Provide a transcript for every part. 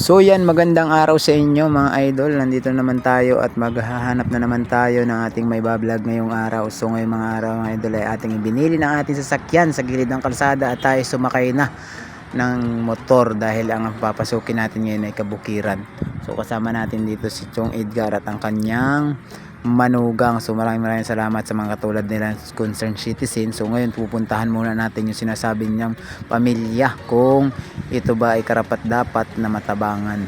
So yan, magandang araw sa inyo mga idol. Nandito naman tayo at maghahanap na naman tayo ng ating may bablog ngayong araw. So ngayong mga araw mga idol ay ating ibinili ng ating sasakyan sa gilid ng kalsada at tayo sumakay na ng motor dahil ang papasukin natin ngayon ay kabukiran. So kasama natin dito si Chong Edgar at ang kanyang manugang. So maraming maraming salamat sa mga katulad nila concerned citizen. So ngayon pupuntahan muna natin yung sinasabi niyang pamilya kung ito ba ay karapat dapat na matabangan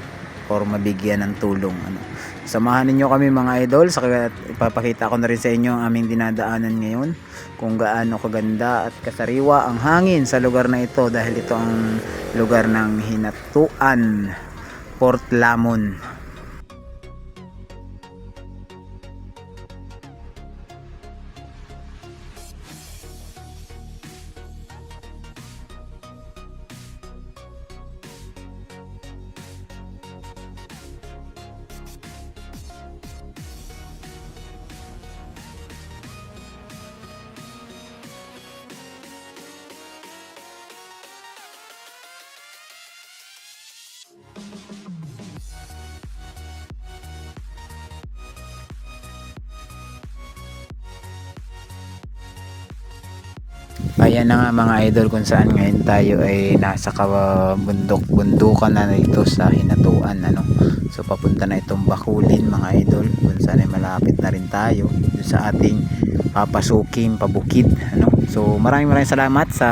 or mabigyan ng tulong. Ano. Samahan ninyo kami mga idol. Sa ipapakita ko na rin sa inyo ang aming dinadaanan ngayon kung gaano kaganda at kasariwa ang hangin sa lugar na ito dahil ito ang lugar ng Hinatuan, Port Lamon. Ayan na nga mga idol kung saan ngayon tayo ay nasa kabundok-bundukan na dito sa Hinatuan ano. So papunta na itong Bakulin mga idol kung saan ay malapit na rin tayo sa ating papasuking pabukid ano. So maraming maraming salamat sa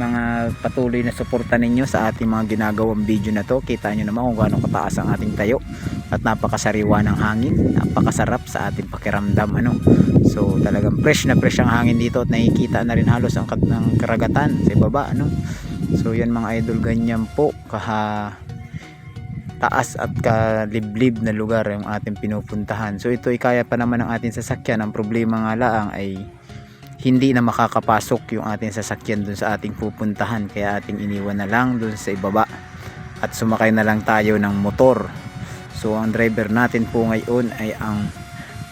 mga patuloy na suporta ninyo sa ating mga ginagawang video na to. Kita nyo naman kung gaano kataas ang ating tayo at napakasariwa ng hangin. Napakasarap sa ating pakiramdam ano. So talagang fresh na fresh ang hangin dito at nakikita na rin halos ang, kat- ng karagatan sa baba ano. So yan mga idol ganyan po kaha taas at kaliblib na lugar yung ating pinupuntahan. So ito ay kaya pa naman ng ating sasakyan. Ang problema nga laang ay hindi na makakapasok yung ating sasakyan dun sa ating pupuntahan. Kaya ating iniwan na lang dun sa ibaba. At sumakay na lang tayo ng motor. So ang driver natin po ngayon ay ang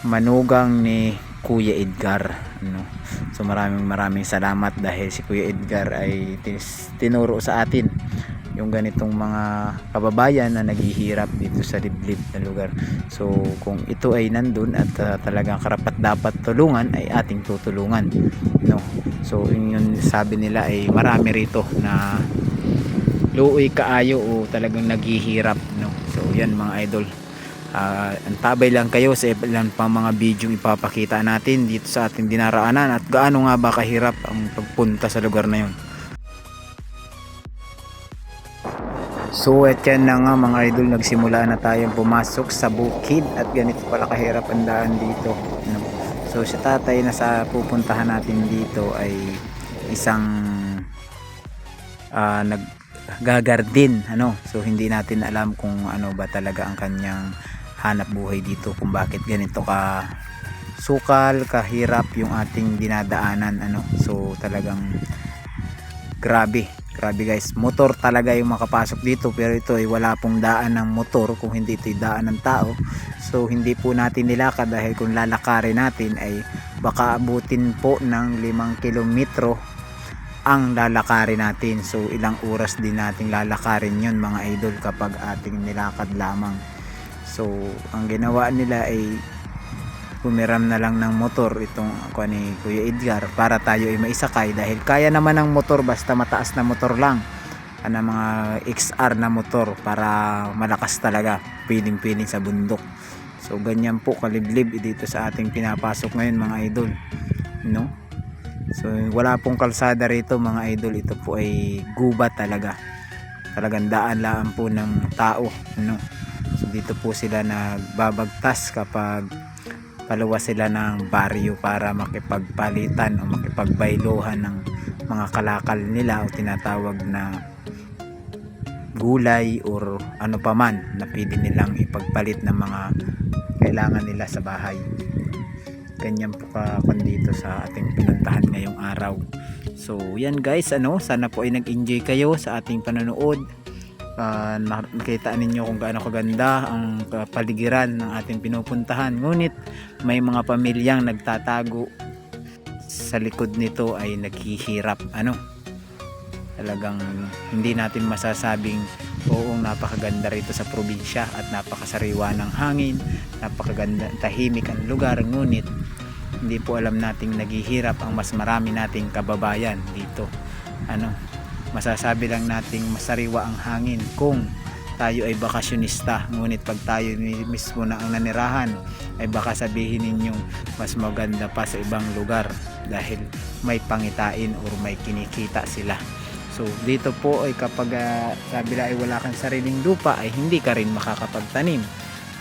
manugang ni Kuya Edgar. Ano? So maraming maraming salamat dahil si Kuya Edgar ay tinuro sa atin yung ganitong mga kababayan na naghihirap dito sa liblib na lugar. So kung ito ay nandun at uh, talagang karapat dapat tulungan ay ating tutulungan. No. So yun yung sabi nila ay marami rito na luoy kaayo o talagang naghihirap yan mga idol. Ah, antabay lang kayo sa ilan pang mga video ipapakita natin dito sa ating dinaraanan at gaano nga ba kahirap ang pagpunta sa lugar na yun. So at yan na nga mga idol nagsimula na tayong pumasok sa bukid at ganito pala kahirap ang daan dito. No? So si tatay na sa pupuntahan natin dito ay isang ah, naggagardin ano? So hindi natin alam kung ano ba talaga ang kanyang hanap buhay dito kung bakit ganito ka sukal kahirap yung ating dinadaanan ano? So talagang grabe. Grabe guys. Motor talaga yung makapasok dito pero ito ay wala pong daan ng motor kung hindi ito daan ng tao. So hindi po natin nilakad dahil kung lalakarin natin ay baka abutin po ng limang kilometro ang lalakarin natin. So ilang oras din nating lalakarin yon mga idol kapag ating nilakad lamang. So ang ginawa nila ay pumiram na lang ng motor itong ako ni Kuya Edgar para tayo ay maisakay dahil kaya naman ng motor basta mataas na motor lang. Ano mga XR na motor para malakas talaga piling piling sa bundok. So ganyan po kaliblib dito sa ating pinapasok ngayon mga idol. No so wala pong kalsada rito mga idol. Ito po ay gubat talaga. Talagang daan lang po ng tao no so dito po sila nagbabagtas kapag paluwas sila ng baryo para makipagpalitan o makipagbailuhan ng mga kalakal nila o tinatawag na gulay or ano pa man na pwede nilang ipagpalit ng mga kailangan nila sa bahay ganyan po ka kung dito sa ating pinuntahan ngayong araw. So yan guys ano sana po ay nag enjoy kayo sa ating panonood. Ah, nakita ninyo kung gaano kaganda ang kapaligiran ng ating pinupuntahan. Ngunit may mga pamilyang nagtatago sa likod nito ay naghihirap. Ano? Talagang hindi natin masasabing Oo, napakaganda rito sa probinsya at napakasariwa ng hangin, napakaganda, tahimik ang lugar, ngunit hindi po alam nating naghihirap ang mas marami nating kababayan dito. Ano, masasabi lang nating masariwa ang hangin kung tayo ay bakasyonista ngunit pag tayo mi- mismo na ang nanirahan ay baka sabihin ninyong mas maganda pa sa ibang lugar dahil may pangitain or may kinikita sila so dito po ay kapag ah, sabi na ay wala kang sariling lupa ay hindi ka rin makakapagtanim.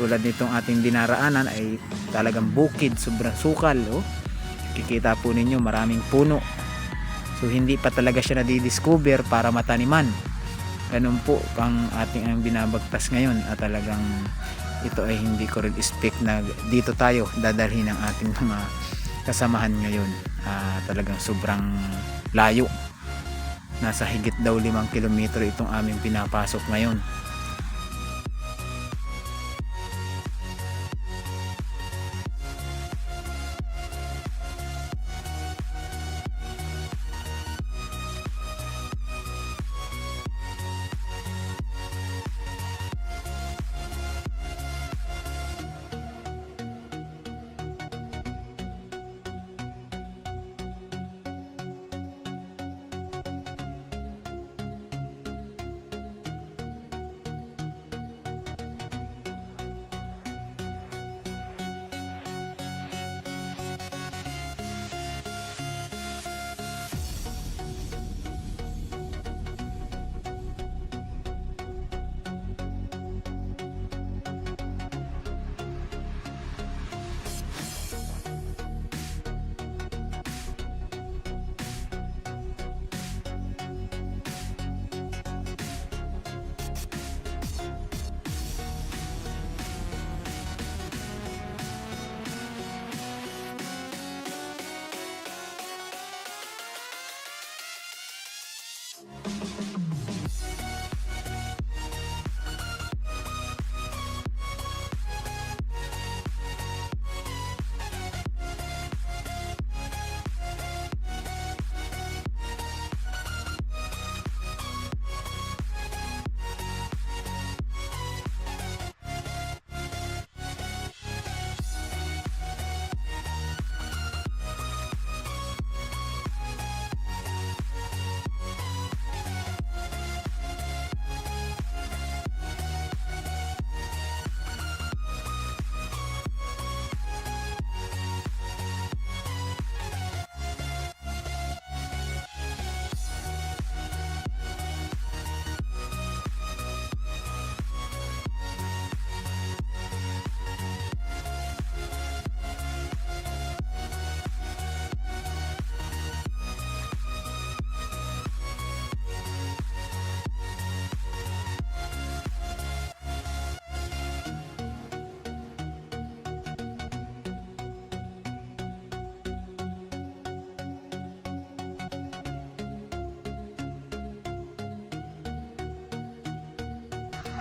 Tulad nitong ating dinaraanan ay talagang bukid sobrang sukal oh. kikita po ninyo maraming puno. So hindi pa talaga siya nadidiscover para mataniman. Ganun po ang ating ang binabagtas ngayon. At talagang ito ay hindi ko rin expect na dito tayo dadalhin ang ating mga kasamahan ngayon. Ah, talagang sobrang layo nasa higit daw limang kilometro itong aming pinapasok ngayon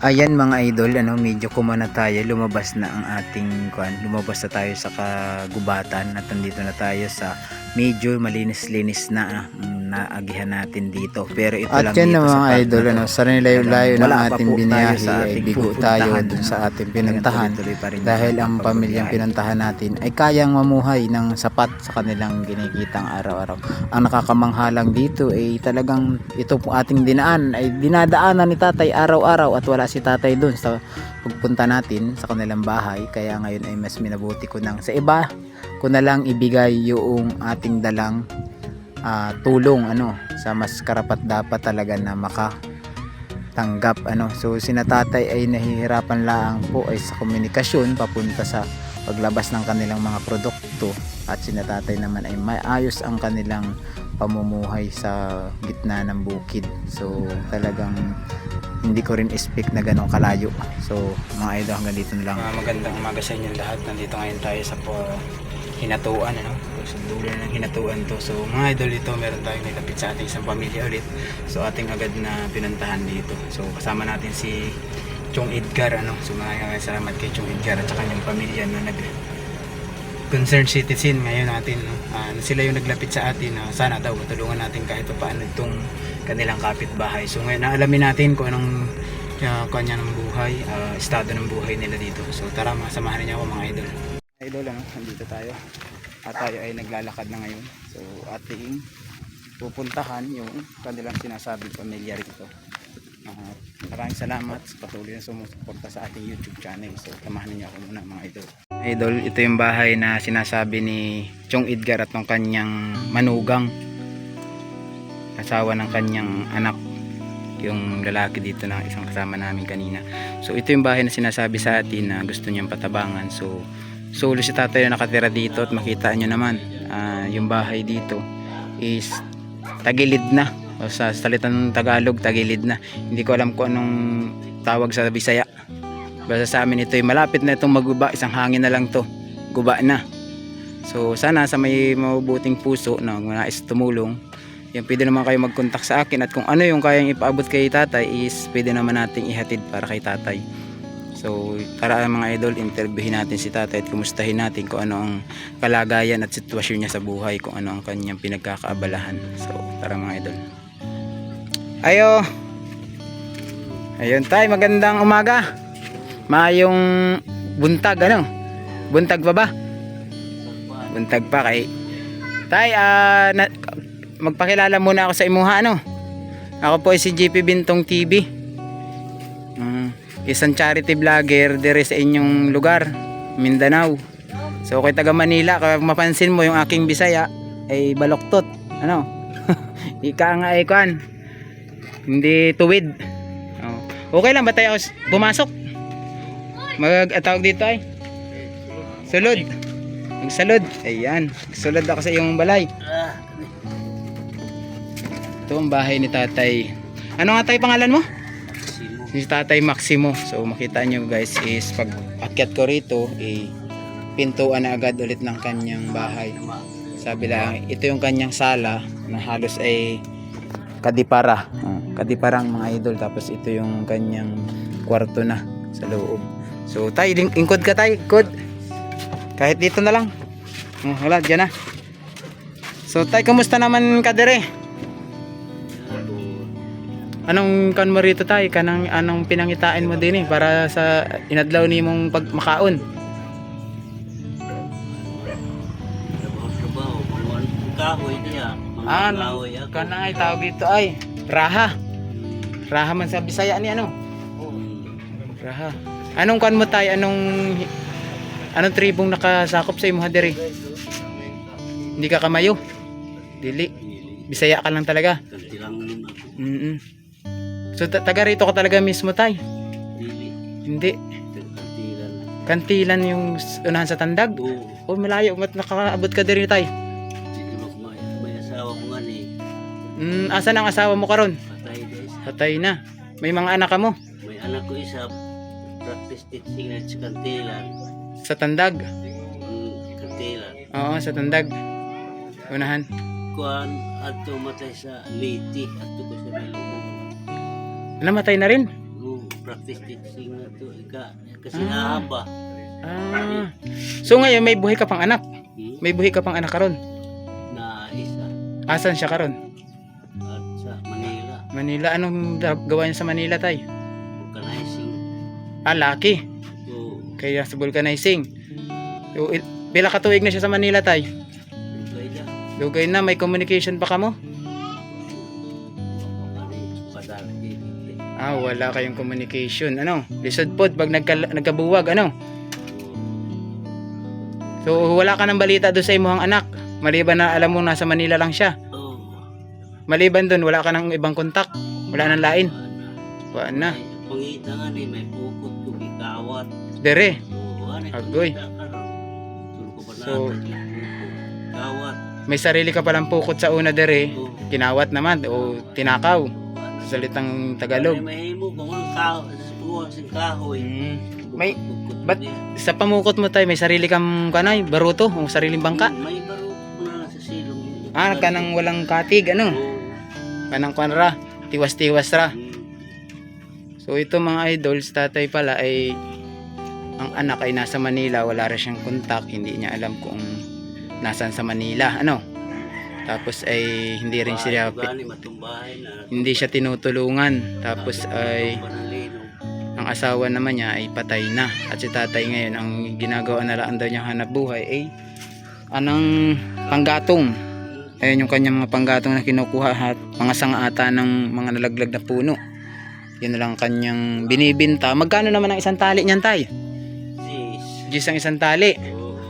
Ayan mga idol, ano, medyo kumana tayo, lumabas na ang ating kwan, lumabas na tayo sa kagubatan at nandito na tayo sa medyo malinis-linis na ah, ang naagihan natin dito. Pero ito At lang yan dito na sa mga idol, ano, sa nilayo-layo ng ating sa ay bigo tayo ano. dun sa ating pinuntahan. tuloy-tuloy pa rin Dahil ang pamilyang pinuntahan natin ay kayang mamuhay ng sapat sa kanilang ginikitang araw-araw. Ang nakakamanghalang dito ay talagang ito po ating dinaan ay dinadaanan ni tatay araw-araw at wala si tatay dun sa pagpunta natin sa kanilang bahay. Kaya ngayon ay mas minabuti ko nang sa iba ko na lang ibigay yung ating dalang ah, tulong ano sa mas karapat dapat talaga na maka tanggap ano. So sinatatay ay nahihirapan lang po ay sa komunikasyon papunta sa paglabas ng kanilang mga produkto. At sinatatay naman ay maayos ang kanilang pamumuhay sa gitna ng bukid. So talagang hindi ko rin expect na ganong kalayo. So mga idol hanggang dito na lang. Mga magandang umaga sa inyo lahat. Nandito ngayon tayo sa po hinatuan ano. Sa dulo ng hinatuan to. So mga idol dito meron tayong nilapit sa ating isang pamilya ulit. So ating agad na pinuntahan dito. So kasama natin si Chong Edgar ano. So maraming salamat kay Chong Edgar at sa kanyang pamilya na nag concerned citizen ngayon natin no? Ah, sila yung naglapit sa atin na sana daw matulungan natin kahit pa paano itong kanilang kapitbahay so ngayon naalamin natin kung anong kaya kanya ng buhay, ah, estado ng buhay nila dito. So tara, masamahan niyo ako mga idol. Idol, ano, nandito tayo. At tayo ay naglalakad na ngayon. So ating pupuntahan yung kanilang sinasabing pamilya rito. At maraming salamat sa patuloy na sumusuporta sa ating YouTube channel. So samahan niyo ako muna mga idol. Idol, ito yung bahay na sinasabi ni Chong Edgar at ng kanyang manugang. Asawa ng kanyang anak yung lalaki dito na isang kasama namin kanina. So ito yung bahay na sinasabi sa atin na gusto niyang patabangan. So solo si tatay na nakatira dito at makita nyo naman ah, yung bahay dito is tagilid na. O sa salitang Tagalog tagilid na. Hindi ko alam kung anong tawag sa Bisaya. Basta sa amin ito ay malapit na itong maguba. Isang hangin na lang to. Guba na. So sana sa may mabubuting puso na nais tumulong yan pwede naman kayo mag-contact sa akin. At kung ano yung kayang ipaabot kay tatay is pwede naman nating ihatid para kay tatay so tara mga idol interviewin natin si tatay at kumustahin natin kung ano ang kalagayan at sitwasyon niya sa buhay kung ano ang kanyang pinagkakaabalahan. So tara mga idol. Ayo! Ayun tay magandang umaga. Maayong buntag ano? Buntag pa ba? Buntag pa kay tay ah na, magpakilala muna ako sa imuha ano? Ako po ay si GP Bintong TV isang charity vlogger dire sa inyong lugar Mindanao. So kay taga Manila kaya mapansin mo yung aking Bisaya ay baloktot. Ano? Ika nga ay kwan. Hindi tuwid. Oh. okay lang ba tayo? Pumasok? Mag atawag dito ay? Sulod. Magsalod. Ayan. Sulod ako sa iyong balay. Ito ang bahay ni tatay. Ano nga tayo pangalan mo? Si Tatay Maximo. So makita nyo guys is pag akyat ko rito, eh, pintuan na agad ulit ng kanyang bahay. Sabi lang, ito yung kanyang sala na halos ay kadipara. Oh, kadiparang mga idol. Tapos ito yung kanyang kwarto na sa loob. So tay, ingkod ka tay, kod. Kahit dito na lang. Oh, wala, dyan na. So tay, kumusta naman ka dire? Anong kan mo rito tay? Kanang anong pinangitain mo din eh para sa inadlaw ni mong pag makaon? Trabaho-trabaho, mga kahoy niya. Ah, kahoy ako. kanang ay tawag dito ay raha. Raha man sa Bisaya ni ano? Raha. Anong kan mo tay? Anong anong tribong nakasakop sa imong diri? Hindi ka kamayo. Dili. Bisaya ka lang talaga. Ako. Mm. So ta- taga rito ka talaga mismo tay. Dili. Hindi. Kantilan. Kantilan yung s- unahan sa tandag. Oo. Oh, malayo. Mat nakakaabot ka diri tay. Sige mas may, asawa ko nga ni. Mm, asan ang asawa mo karon? Patay guys. Patay na. May mga anak ka mo May anak ko isa. Practice teaching na sa kantilan. sa tandag. Hmm, kantilan. Oo, sa tandag. Unahan. Kuan ato matay sa liti. Ato ko sa may lumong. Namatay na rin. Oo, practice teaching na to. Ika, kasi Ah. nahaba. Ah. So ngayon may buhay ka pang anak. Hmm? May buhay ka pang anak karon. Na isa. Asan siya karon? At sa Manila. Manila. Anong gawa niya sa Manila tay? Organizing. Ah, laki. Oo. Kaya sa vulcanizing. So, il- pila ka tuig na siya sa Manila tay? Dugay na. Dugay na may communication pa ka mo? Ah, wala kayong communication. Ano? Lisod pod pag nagka, nagkabuwag, ano? So, wala ka ng balita doon sa imuhang anak. Maliban na alam mo nasa Manila lang siya. Maliban doon, wala ka ng ibang kontak. Wala nang lain. Wala na. Pangita nga ni may pukot ko gikawat. Dere. Ano Agoy. So-. May sarili ka palang pukot sa una dere. Kinawat naman o tinakaw. Sa salitang Tagalog. May mo kung anong kahoy, sa kahoy. Mm. May- niya. Sa pamukot mo tayo, may sarili kang kanay, baruto, o sariling bangka. Hmm, May baro ko na sa silong. Ah, kanang walang katig, ano? Kanang kwanra, tiwas-tiwas ra. Hmm. So ito mga idols, tatay pala ay ang anak ay nasa Manila, wala rin siyang kontak, hindi niya alam kung nasan sa Manila, ano. Tapos ay hindi rin siya hindi siya tinutulungan. Tapos ay ang asawa naman niya ay patay na. At si tatay ngayon ang ginagawa na lang daw niyang hanap buhay ay anang panggatong. Ayun yung kanyang mga panggatong na kinukuha at mga sangata ng mga nalaglag na puno. Yun na lang kanyang binibinta. Magkano naman ang isang tali niyan tay? Diyos ang isang tali.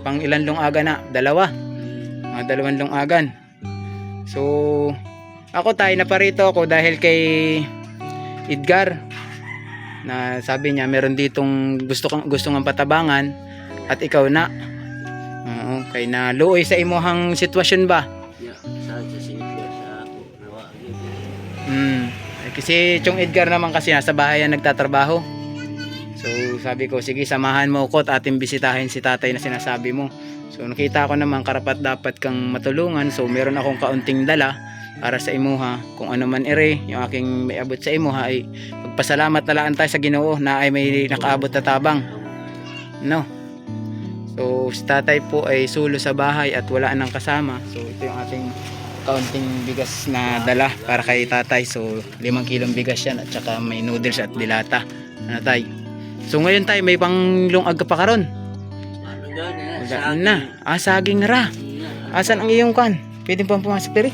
Pang ilan lungaga na? dalawa. Mga dalawang lungagan so ako tayo naparito ako dahil kay Edgar na sabi niya meron ditong gusto kang gusto ng patabangan at ikaw na Oo, kay na luoy sa imuhang sitwasyon ba Ya, sa sitwa sa ako. Mm. kasi yung Edgar naman kasi nasa bahay yan nagtatrabaho so sabi ko sige samahan mo ko at ating bisitahin si tatay na sinasabi mo so nakita ko naman karapat dapat kang matulungan. So meron akong kaunting dala para sa imuha. Kung ano man ere yung aking may abot sa imuha ay magpasalamat na lang tayo sa ginoo na ay may nakaabot na tabang. No? So si tatay po ay sulo sa bahay at wala nang kasama. So ito yung ating kaunting bigas na dala para kay tatay. So limang kilong bigas yan at saka may noodles at dilata. Ano tay? So ngayon tay may panglungag ka pa karon Ano? Wala na ah saging ra asan ang iyong kan pwede pang pumasok pere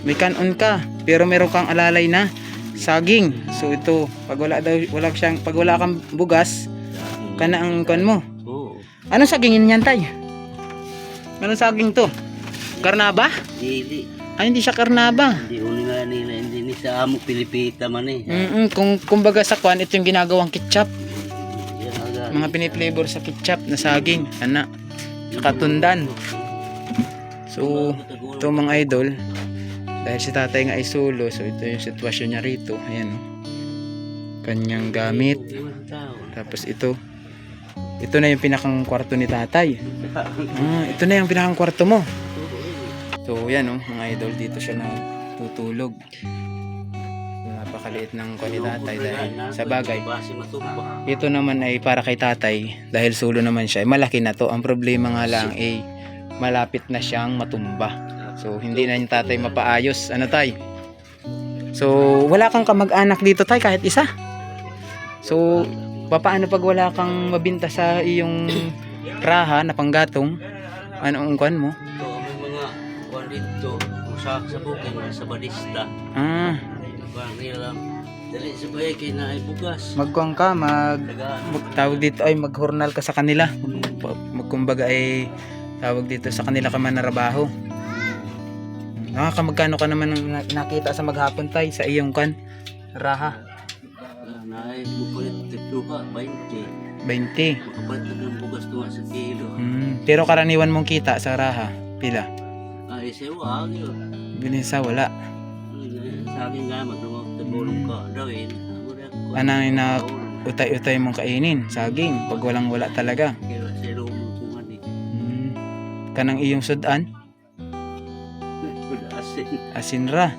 May kanon ka pero meron kang alalay na saging so ito pag wala daw wala siyang pag wala kang bugas kana ang kan mo Oo. anong sagingin niyan tay anong saging to karnaba Dili. ay hindi siya karnaba Hindi uli nga nila. Hindi ni sa amo Pilipita man eh. Mm kung kumbaga sa kwan ito yung ginagawang ketchup. Mga piniflavor sa ketchup na saging ana saka tundan. So ito mga idol dahil si tatay nga ay solo so ito yung sitwasyon niya rito. Ayan oh. kanyang gamit. Tapos ito ito na yung pinakang kwarto ni tatay. Ah, ito na yung pinakang kwarto mo. So yan oh mga idol dito siya natutulog napakaliit ng kwan ni tatay dahil sa bagay. Ito naman ay para kay tatay dahil solo naman siya. Malaki na to. Ang problema nga lang ay malapit na siyang matumba. So hindi na yung tatay mapaayos. Ano tay? So wala kang kamag-anak dito tay kahit isa? So papaano pag wala kang mabinta sa iyong raha na panggatong? Ano ang kwan mo? Ito ang mga kuwan dito. Sa sa bukid sa badista. ah Kuwan nila. Dali sa bahay kay na ay bugas. magkuang ka mag Tagaan. mag- tawag dito ay maghurnal ka sa kanila mag, magkumbaga ay tawag dito sa kanila ka manarabaho nakakamagkano ka naman nakita sa maghapon tay sa iyong kan raha Na ay bukulit tituha 20. 20 Makapalit na ng bugas tuwa sa kilo. mm. pero karaniwan mong kita sa raha pila Ay siya wag yun. binisa wala Sa akin nga magdumag tabulong ka daw eh. Ano yung na- utay-utay mong kainin saging pag walang wala talaga Kaya sa lumang kung ano eh. mm. kanang iyong sudan Asin. asin ra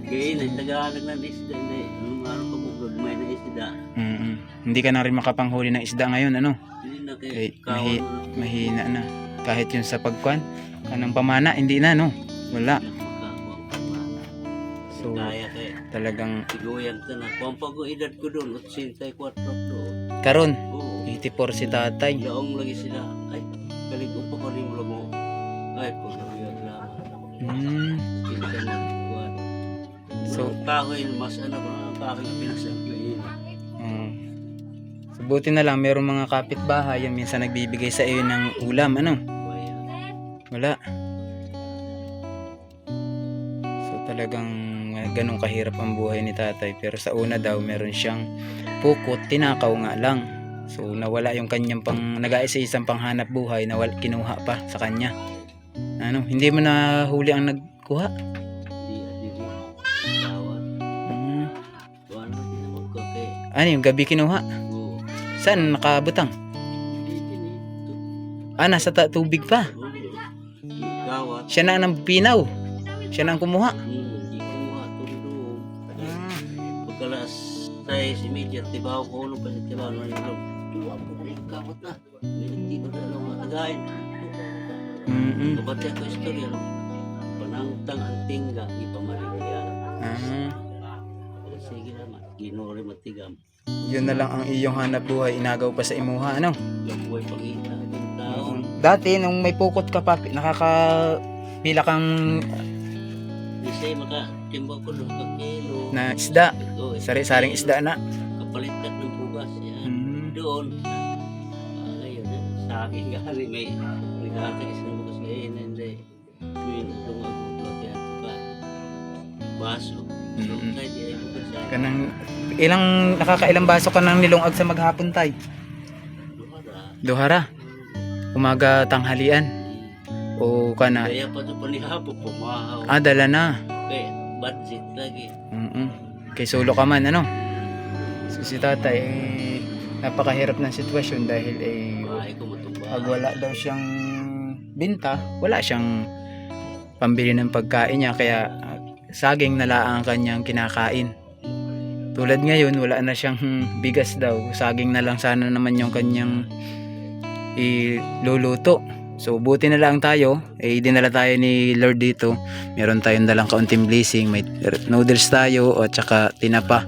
Kaya na tagalog ng isda na araw ka bugod may na isda. mm hindi ka na rin makapanghuli ng isda ngayon ano Hindi na kay mahi- kawan. mahina na kahit yung sa pagkwan kanang pamana hindi na no wala so kaya talagang tiguyan ka na. Kung pag edad ko doon, 84 doon. karon Oo. 84 si tatay Laong lagi sila. Ay, galing ko pa ko rin mo. Ay, pag nabiyag lang. mm, Kinsa mo kuwan. So- kahoy mas ano ko, ang kahoy na pinasampayin. mm. so buti na lang merong mga kapitbahay yung minsan nagbibigay sa iyo ng ulam ano wala so talagang ganun kahirap ang buhay ni tatay. Pero sa una daw meron siyang pukot tinakaw nga lang. So nawala yung kanyang pang nag-aisa-isang panghanap buhay na kinuha pa sa kanya. Ano hindi mo na huli ang nagkuha. Hmm. Ano yung gabi kinuha? Saan nakabutang? Ah nasa tubig pa. Siya na ang pinaw. Siya na ang kumuha tayo si media, tibaw ko ulo pa sa tibaw na nilo. Tuwa po ko yung kawat na. Minagti ko na lang mga tagayin. Mm-mm. Kabati ako istorya lang. Panangtang ang tingga, ipamaligya. Ah. Sige naman. ginuri matigam. Yun na lang ang iyong hanap buhay, inagaw pa sa imuha, ano? Gabuhay pangita ng tao. Dati, nung may pukot ka pa, nakaka... Pila kang Di siya maka timba ko doon kag kilo. na isda, Oo, sari-saring isda na. Kapalit ka ng bugas yan. Mm. Doon. Ah, ngayon, eh, sa akin gari may nagkakais na bukas ngayon. Hindi. Tuwing tungag ko kaya pa. Baso. So, Mm. kahit di ay bukas sa akin. Kanang, ilang, nakakailang baso ka ng nilungag sa maghapon, tay? Lumara. Duhara. Umaga tanghalian. O kana. Kaya pa ito panihapo, pumahaw. Ah, dala na. Okay, budget lagi. Mm Kay solo ka man, ano? So, si tatay, eh, napakahirap ng sitwasyon dahil eh, Bahay ko pag wala daw siyang binta, wala siyang pambili ng pagkain niya kaya ah, saging na lang ang kanyang kinakain. Tulad ngayon, wala na siyang bigas daw. Saging na lang sana naman yung kanyang iluluto. So, buti na lang tayo. Eh, dinala tayo ni Lord dito. Meron tayong dalang kaunting blessing. May noodles tayo at saka tinapa.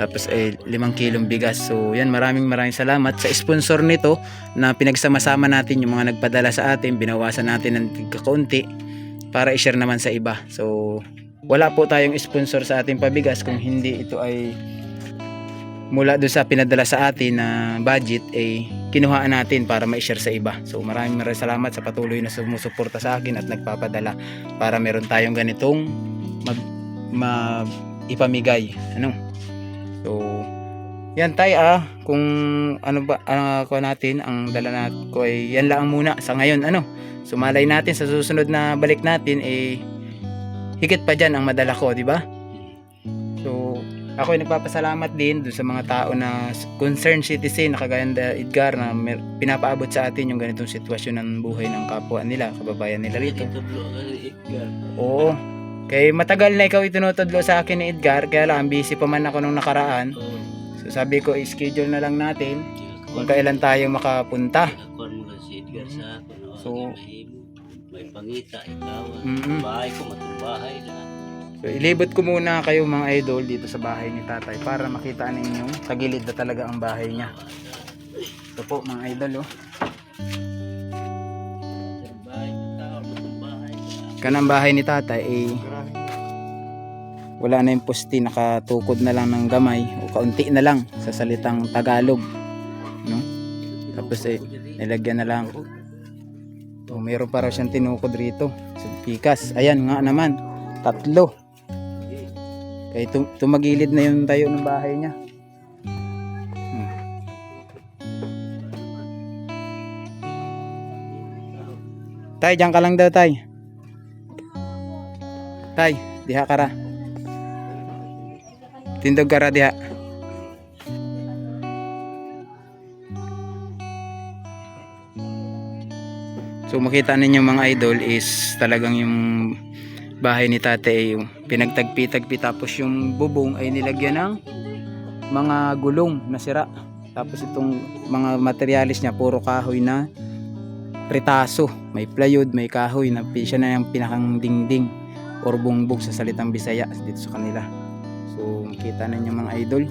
Tapos eh, limang kilong bigas. So yan maraming maraming salamat sa sponsor nito na pinagsama-sama natin yung mga nagpadala sa atin. Binawasan natin ng kakaunti para i-share naman sa iba. So wala po tayong sponsor sa ating pabigas kung hindi ito ay mula doon sa pinadala sa atin na budget ay kinuhaan natin para ma-share sa iba. So maraming maraming salamat sa patuloy na sumusuporta sa akin at nagpapadala para meron tayong ganitong mag ma ipamigay. Ano? So, yan tayo ah, kung ano ba ano ko natin, ang dala natin ko ay yan lang muna sa ngayon ano. Sumalay natin sa susunod na balik natin eh higit pa diyan ang madala ko, di ba? Ako ay nagpapasalamat din dun sa mga tao na concerned citizen na kagaya ni Edgar na mer- pinapaabot sa atin yung ganitong sitwasyon ng buhay ng kapwa nila, kababayan nila rito. Oo. Kay matagal na ikaw itinutudlo sa akin ni Edgar, kaya lang busy pa man ako nung nakaraan. So sabi ko, i-schedule na lang natin kung kailan tayo makapunta. So-. May pangita, ikaw. Mm-mm. Bahay ko, matulbahay na. So ilibot ko muna kayo mga idol dito sa bahay ni tatay para makita ninyo tagilid na talaga ang bahay niya. Ito po mga idol oh. Kanang bahay ni tatay eh wala na yung posti nakatukod na lang ng gamay o kaunti na lang sa salitang Tagalog. No? Tapos eh nilagyan na lang O, meron pa raw siyang tinukod rito sa pikas. Ayan nga naman, tatlo. Kaya tum- tumagilid na yung tayo ng bahay niya. Hmm. Tay, diyan ka lang daw, tay. Tay, diha ka ra. Tindog ka diha. So makita ninyo mga idol is talagang yung bahay ni tate ay yung pinagtagpi-tagpi tapos yung bubong ay nilagyan ng mga gulong na sira. Tapos itong mga materialis niya puro kahoy na ritaso. May plywood, may kahoy na siya na yung pinakang dingding or bungbog sa salitang Bisaya dito sa kanila. So makita ninyo mga idol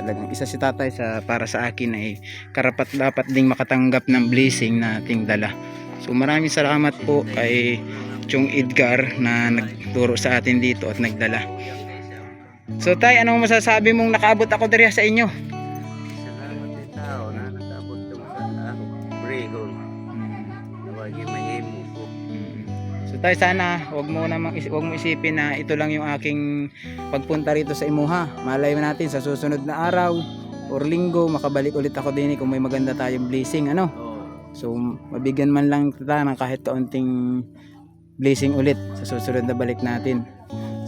talagang isa si tatay sa para sa akin ay karapat dapat ding makatanggap ng blessing na ating dala. So maraming salamat po kay Chong Edgar na nagturo sa atin dito at nagdala. So tay, anong masasabi mong nakaabot ako diri sa inyo? Salamat sa tao na nakabot ka mo sa ako. Brigol. Nawagi mahimo ko. So tay sana wag mo namang wag mo isipin na ito lang yung aking pagpunta rito sa Imuha. Malay mo natin sa susunod na araw or linggo makabalik ulit ako din kung may maganda tayong blessing ano. So mabigyan man lang kita ng kahit kaunting blessing ulit sa susunod na balik natin.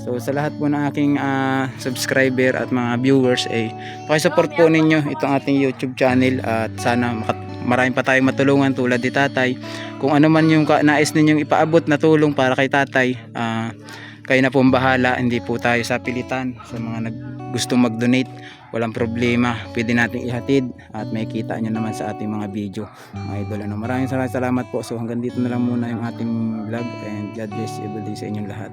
So sa lahat po ng aking ah, subscriber at mga viewers ay paki-support po ninyo itong ating YouTube channel at sana makat- marami pa tayong matulungan tulad ni Tatay. Kung ano man yung nais ninyong ipaabot na tulong para kay Tatay, ah, kayo na po ang bahala, hindi po tayo sa pilitan sa mga gustong mag-donate. Walang problema, pwede nating ihatid at may kita nyo naman sa ating mga video mga idol. Ano, maraming salamat po. So hanggang dito na lang muna yung ating vlog and God bless everything sa inyong lahat.